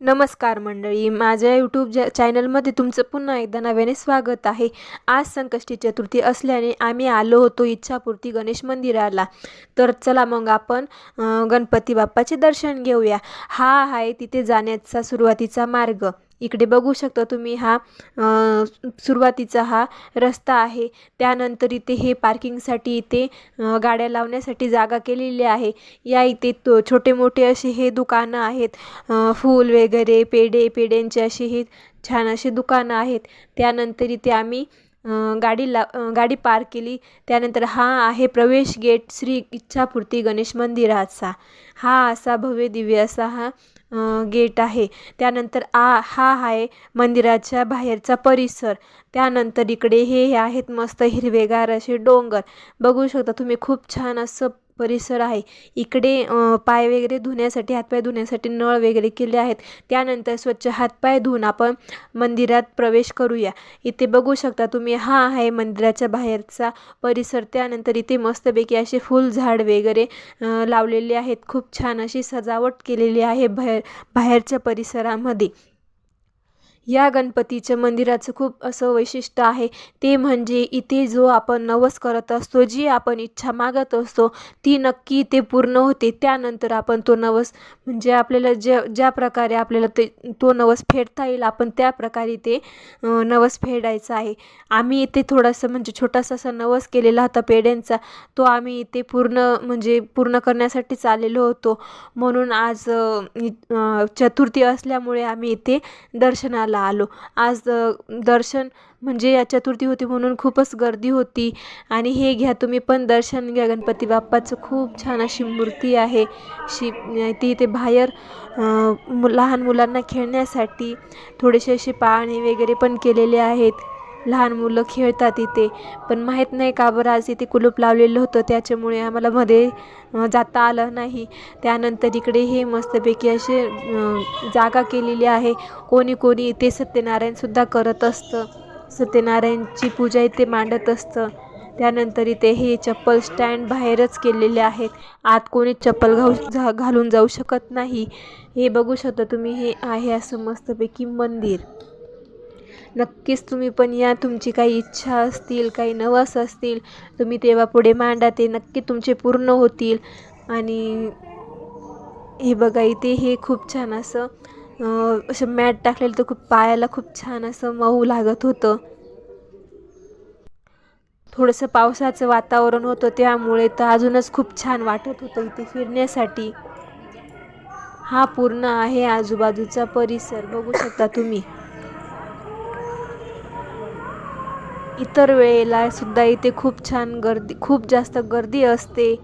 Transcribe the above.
नमस्कार मंडळी माझ्या यूट्यूब ज्या चॅनलमध्ये तुमचं पुन्हा एकदा नव्याने स्वागत आहे. आज संकष्टी चतुर्थी असल्याने आम्ही आलो होतो इच्छापूर्ती गणेश मंदिराला. तर चला मग आपण गणपती बाप्पाचे दर्शन घेऊया. हा आहे तिथे जाण्याचा सुरुवातीचा मार्ग. इकडे बघू शकता तुम्ही हा सुरुवातीचा हा रस्ता आहे. त्यानंतर इथे हे पार्किंगसाठी इथे गाड्या लावण्यासाठी जागा केलेली आहे. या इथे तो छोटे मोठे असे हे दुकानं आहेत. फूल वगैरे पेढे पेढ्यांचे असे हे छान असे दुकानं आहेत. त्यानंतर इथे आम्ही गाडी ला गाडी पार्क केली. त्यानंतर हा आहे प्रवेश गेट श्री इच्छापूर्ती गणेश मंदिराचा. हा असा भव्य दिव्य असा हा गेट आहे. त्यानंतर आ हा आहे मंदिराच्या बाहेरचा परिसर. त्यानंतर इकडे हे आहेत मस्त हिरवेगार असे डोंगर. बघू शकता तुम्ही खूप छान असं परिसर आहे. इकडे पाय वगैरे धुण्यासाठी हातपाय धुण्यासाठी नळ वगैरे केले आहेत. त्यानंतर स्वच्छ हातपाय धुवून आपण मंदिरात प्रवेश करूया. इथे बघू शकता तुम्ही हा आहे मंदिराच्या बाहेरचा परिसर. त्यानंतर इथे मस्तपैकी असे फुलझाड वगैरे लावलेले आहेत. खूप छान अशी सजावट केलेली आहे बाहेर बाहेरच्या परिसरामध्ये. या गणपतीच्या मंदिराचं खूप असं वैशिष्ट्य आहे. ते म्हणजे इथे जो आपण नवस करत असतो जी आपण इच्छा मागत असतो ती नक्की ते पूर्ण होते. त्यानंतर आपण तो नवस म्हणजे आपल्याला ज्या ज्या प्रकारे आपल्याला ते तो नवस फेडता येईल आपण त्या प्रकारे ते नवस फेडायचा आहे. आम्ही इथे थोडासा म्हणजे छोटासा असा नवस केलेला होता पेड्यांचा तो आम्ही इथे पूर्ण म्हणजे पूर्ण करण्यासाठीच आलेलो होतो. म्हणून आज चतुर्थी असल्यामुळे आम्ही इथे दर्शनाला आलो. आज दर्शन म्हणजे या चतुर्थी होती म्हणून खूपच गर्दी होती. आणि हे घ्या तुम्ही पण दर्शन घ्या. गणपती बाप्पाचं खूप छान अशी मूर्ती आहे. शी ती इथे बाहेर लहान मुलांना खेळण्यासाठी थोडेसे असे पाळणे वगैरे पण केलेले आहेत. लहान मुलं खेळतात इथे. पण माहीत नाही का बरं आज इथे कुलूप लावलेलं होतं त्याच्यामुळे आम्हाला मध्ये जाता आलं नाही. त्यानंतर इकडे हे मस्तपैकी असे जागा केलेली आहे. कोणी कोणी इथे सत्यनारायणसुद्धा करत असतं. सत्यनारायणची पूजा इथे मांडत असतं. त्यानंतर इथे हे चप्पल स्टँड बाहेरच केलेले आहेत. आत कोणी चप्पल घाऊ झा घालून जाऊ शकत नाही. हे बघू शकता तुम्ही हे आहे असं मस्तपैकी मंदिर. नक्कीच तुम्ही पण या. तुमची काही इच्छा असतील काही नवस असतील तुम्ही तेव्हा पुढे मांडा. ते नक्की तुमचे पूर्ण होतील. आणि हे बघा इथे हे खूप छान असं असं मॅट टाकलेलं तर खूप पायाला खूप छान असं मऊ लागत होतं. थोडंसं पावसाचं वातावरण होतं त्यामुळे तर अजूनच खूप छान वाटत होतं इथे फिरण्यासाठी. हा पूर्ण आहे आजूबाजूचा परिसर. बघू शकता तुम्ही. इतर वेळेला सुद्धा इथे खूप छान गर्दी खूप जास्त गर्दी असते.